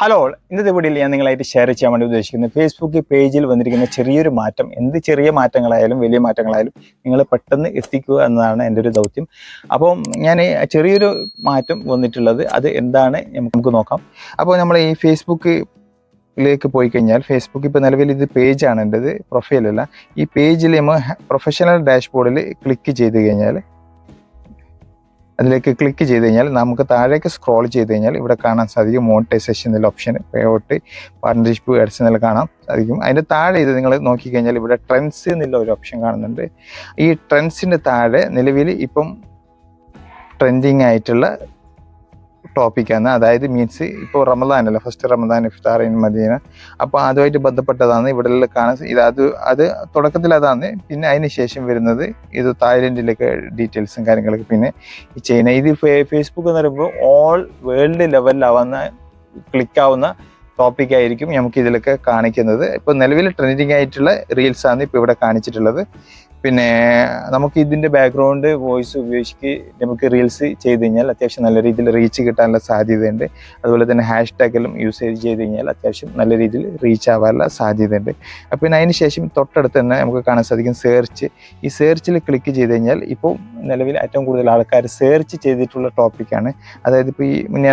Hello ഇന്നത്തെ വീഡിയോയിൽ ഞാൻ നിങ്ങളായിട്ട് ഷെയർ ചെയ്യാൻ വേണ്ടി ഉദ്ദേശിക്കുന്നത് ഫേസ്ബുക്ക് പേജിൽ വന്നിരിക്കുന്ന ചെറിയൊരു മാറ്റം എന്ത് ചെറിയ മാറ്റങ്ങളായാലും വലിയ മാറ്റങ്ങളായാലും നിങ്ങൾ പെട്ടെന്ന് എത്തിക്കുക എന്നതാണ് എന്റെ ഒരു ദൗത്യം. അപ്പോൾ ഞാൻ ചെറിയൊരു മാറ്റം വന്നിട്ടുള്ളത് അത് എന്താണ് നമുക്ക് നോക്കാം. അപ്പോൾ നമ്മൾ ഈ ഫേസ്ബുക്ക് ിലേക്ക് പോയി കഴിഞ്ഞാൽ ഫേസ്ബുക്ക് ഇപ്പോൾ നിലവിൽ ഇത് പേജാണ് എന്റെത് പ്രൊഫൈലല്ല ഈ പേജിൽ നമ്മൾ പ്രൊഫഷണൽ ഡാഷ്ബോർഡിൽ ക്ലിക്ക് ചെയ്ത് കഴിഞ്ഞാൽ അതിലേക്ക് ക്ലിക്ക് ചെയ്ത് കഴിഞ്ഞാൽ നമുക്ക് താഴേക്ക് സ്ക്രോൾ ചെയ്ത് കഴിഞ്ഞാൽ ഇവിടെ കാണാൻ സാധിക്കും മോണിറ്റൈസേഷൻ എന്നുള്ള option pay out partnership ads എന്നുള്ള കാണാൻ സാധിക്കും. അതിന്റെ താഴെ ഇത് നിങ്ങൾ നോക്കിക്കഴിഞ്ഞാൽ ഇവിടെ ട്രെൻഡ്സ് എന്നുള്ള ഒരു ഓപ്ഷൻ കാണുന്നുണ്ട്. ഈ ട്രെൻഡ്സിന്റെ താഴെ നിലവിൽ ഇപ്പം ട്രെൻഡിങ് ആയിട്ടുള്ള ടോപ്പിക്കാണ് അതായത് മീൻസ് ഇപ്പോൾ റമദാൻ അല്ല? First Ramadan iftar in Medina. അപ്പോൾ അതുമായിട്ട് ബന്ധപ്പെട്ടതാണ് ഇവിടെ കാണാൻ ഇത് അത് അത് തുടക്കത്തിൽ അതാണ്. പിന്നെ അതിന് ശേഷം വരുന്നത് ഇത് തായ്ലൻഡിലൊക്കെ ഡീറ്റെയിൽസും കാര്യങ്ങളൊക്കെ. പിന്നെ ഈ ചൈന ഇത് ഫേസ്ബുക്ക് എന്ന് പറയുമ്പോൾ ഓൾ വേൾഡ് ലെവലിലാവുന്ന ക്ലിക്കാവുന്ന ടോപ്പിക് ആയിരിക്കും നമുക്ക് ഇതിലൊക്കെ കാണിക്കുന്നത്. ഇപ്പോൾ നിലവിൽ ട്രെൻഡിങ് ആയിട്ടുള്ള റീൽസാണ് ഇപ്പോൾ ഇവിടെ കാണിച്ചിട്ടുള്ളത്. പിന്നെ നമുക്ക് ഇതിന്റെ ബാക്ക്ഗ്രൗണ്ട് വോയിസ് ഉപയോഗിച്ച് നമുക്ക് റീൽസ് ചെയ്ത് കഴിഞ്ഞാൽ അത്യാവശ്യം നല്ല രീതിയിൽ റീച്ച് കിട്ടാനുള്ള സാധ്യതയുണ്ട്. അതുപോലെ തന്നെ ഹാഷ് ടാഗിലും യൂസേജ് ചെയ്ത് കഴിഞ്ഞാൽ അത്യാവശ്യം നല്ല രീതിയിൽ റീച്ച് ആവാനുള്ള സാധ്യതയുണ്ട്. അപ്പോൾ പിന്നെ അതിന് ശേഷം തൊട്ടടുത്ത് തന്നെ നമുക്ക് കാണാൻ സാധിക്കും സെർച്ച് ഈ സെർച്ചിൽ ക്ലിക്ക് ചെയ്ത് കഴിഞ്ഞാൽ ഇപ്പോൾ നിലവിൽ ഏറ്റവും കൂടുതൽ ആൾക്കാർ സെർച്ച് ചെയ്തിട്ടുള്ള ടോപ്പിക്കാണ് അതായത് ഇപ്പോൾ ഈ മുന്നേ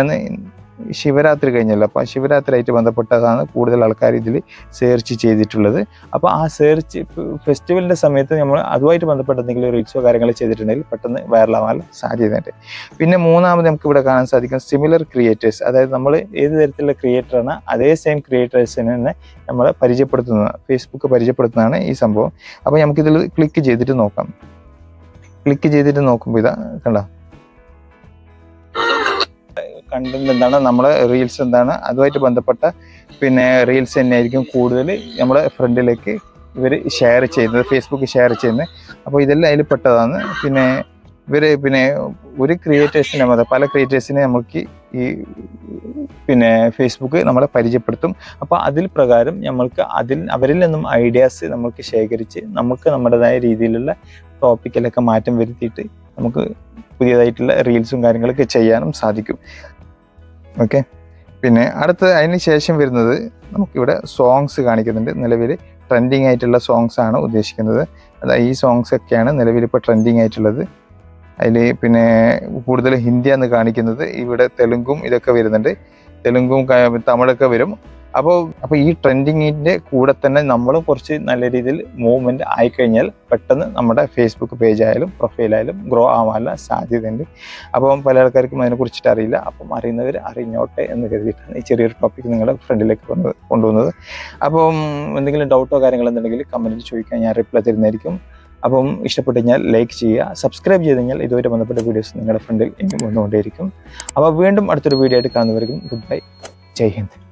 ശിവരാത്രി കഴിഞ്ഞല്ലോ. അപ്പോൾ ശിവരാത്രിയായിട്ട് ബന്ധപ്പെട്ടതാണ് കൂടുതൽ ആൾക്കാർ ഇതിൽ സെർച്ച് ചെയ്തിട്ടുള്ളത്. അപ്പോൾ ആ സെർച്ച് ഫെസ്റ്റിവലിന്റെ സമയത്ത് നമ്മൾ അതുമായിട്ട് ബന്ധപ്പെട്ട എന്തെങ്കിലും റീൽസോ കാര്യങ്ങളോ ചെയ്തിട്ടുണ്ടെങ്കിൽ പെട്ടെന്ന് വൈറലാവാൻ സാധ്യതയുണ്ട്. പിന്നെ മൂന്നാമത് നമുക്ക് ഇവിടെ കാണാൻ സാധിക്കും സിമിലർ ക്രിയേറ്റേഴ്സ് അതായത് നമ്മൾ ഏത് തരത്തിലുള്ള ക്രിയേറ്ററാണ് അതേ സെയിം ക്രിയേറ്റേഴ്സിനെ തന്നെ നമ്മൾ പരിചയപ്പെടുത്തുന്നത് ഫേസ്ബുക്ക് പരിചയപ്പെടുത്തുന്നതാണ് ഈ സംഭവം. അപ്പോൾ നമുക്കിതിൽ ക്ലിക്ക് ചെയ്തിട്ട് നോക്കാം. ക്ലിക്ക് ചെയ്തിട്ട് നോക്കുമ്പോൾ ഇതാ കണ്ടോ? കണ്ടന്റ് എന്താണ് നമ്മളെ റീൽസ് എന്താണ് അതുമായിട്ട് ബന്ധപ്പെട്ട പിന്നെ റീൽസ് തന്നെയായിരിക്കും കൂടുതൽ നമ്മുടെ ഫ്രണ്ടിലേക്ക് ഇവർ ഷെയർ ചെയ്യുന്നത് ഫേസ്ബുക്ക് ഷെയർ ചെയ്യുന്നത്. അപ്പോൾ ഇതെല്ലാം അതിൽ പെട്ടതാണ്. പിന്നെ ഇവർ പിന്നെ ഒരു ക്രിയേറ്റേഴ്സിനെ മതി പല ക്രിയേറ്റേഴ്സിനെ നമുക്ക് ഈ പിന്നെ ഫേസ്ബുക്ക് നമ്മളെ പരിചയപ്പെടുത്തും. അപ്പോൾ അതിൽ പ്രകാരം നമ്മൾക്ക് അതിൽ അവരിൽ നിന്നും ഐഡിയാസ് നമുക്ക് ശേഖരിച്ച് നമുക്ക് നമ്മുടേതായ രീതിയിലുള്ള ടോപ്പിക്കിലൊക്കെ മാറ്റം വരുത്തിയിട്ട് നമുക്ക് പുതിയതായിട്ടുള്ള റീൽസും കാര്യങ്ങളൊക്കെ ചെയ്യാനും സാധിക്കും. ഓക്കെ? പിന്നെ അടുത്ത അതിന് ശേഷം വരുന്നത് നമുക്കിവിടെ സോങ്സ് കാണിക്കുന്നുണ്ട്. നിലവിൽ ട്രെൻഡിങ് ആയിട്ടുള്ള സോങ്സ് ആണ് ഉദ്ദേശിക്കുന്നത്. അതായത് ഈ സോങ്സ് ഒക്കെയാണ് നിലവിൽ ഇപ്പോൾ ട്രെൻഡിങ് ആയിട്ടുള്ളത്. അതിൽ പിന്നെ കൂടുതൽ ഹിന്ദിയാണ് കാണിക്കുന്നത്. ഇവിടെ തെലുങ്കും ഇതൊക്കെ വരുന്നുണ്ട്. തെലുങ്കും തമിഴൊക്കെ വരും. അപ്പോൾ അപ്പോൾ ഈ ട്രെൻഡിങ്ങിന്റെ കൂടെ തന്നെ നമ്മളും കുറച്ച് നല്ല രീതിയിൽ മൂവ്മെന്റ് ആയിക്കഴിഞ്ഞാൽ പെട്ടെന്ന് നമ്മുടെ ഫേസ്ബുക്ക് പേജ് ആയാലും പ്രൊഫൈലായാലും ഗ്രോ ആവാനുള്ള സാധ്യതയുണ്ട്. അപ്പം പല ആൾക്കാർക്കും അതിനെക്കുറിച്ചിട്ട് അറിയില്ല. അപ്പം അറിയുന്നവർ അറിഞ്ഞോട്ടെ എന്ന് കരുതിയിട്ടാണ് ഈ ചെറിയൊരു ടോപ്പിക് നിങ്ങളുടെ ഫ്രണ്ടിലേക്ക് വന്നത് കൊണ്ടുവന്നത്. അപ്പം എന്തെങ്കിലും ഡൗട്ടോ കാര്യങ്ങളോ ഉണ്ടെങ്കിൽ കമന്റിൽ ചോദിക്കാൻ ഞാൻ റിപ്ലൈ തരുന്നതായിരിക്കും. അപ്പം ഇഷ്ടപ്പെട്ട് കഴിഞ്ഞാൽ ലൈക്ക് ചെയ്യുക. സബ്സ്ക്രൈബ് ചെയ്ത് കഴിഞ്ഞാൽ ഇതുവരെ ബന്ധപ്പെട്ട വീഡിയോസ് നിങ്ങളുടെ ഫ്രണ്ടിൽ ഇനിയും വന്നുകൊണ്ടേയിരിക്കും. അപ്പോൾ വീണ്ടും അടുത്തൊരു വീഡിയോ ആയിട്ട് കാണുന്നവർക്കും ഗുഡ് ബൈ ജയ് ഹിന്ദ്.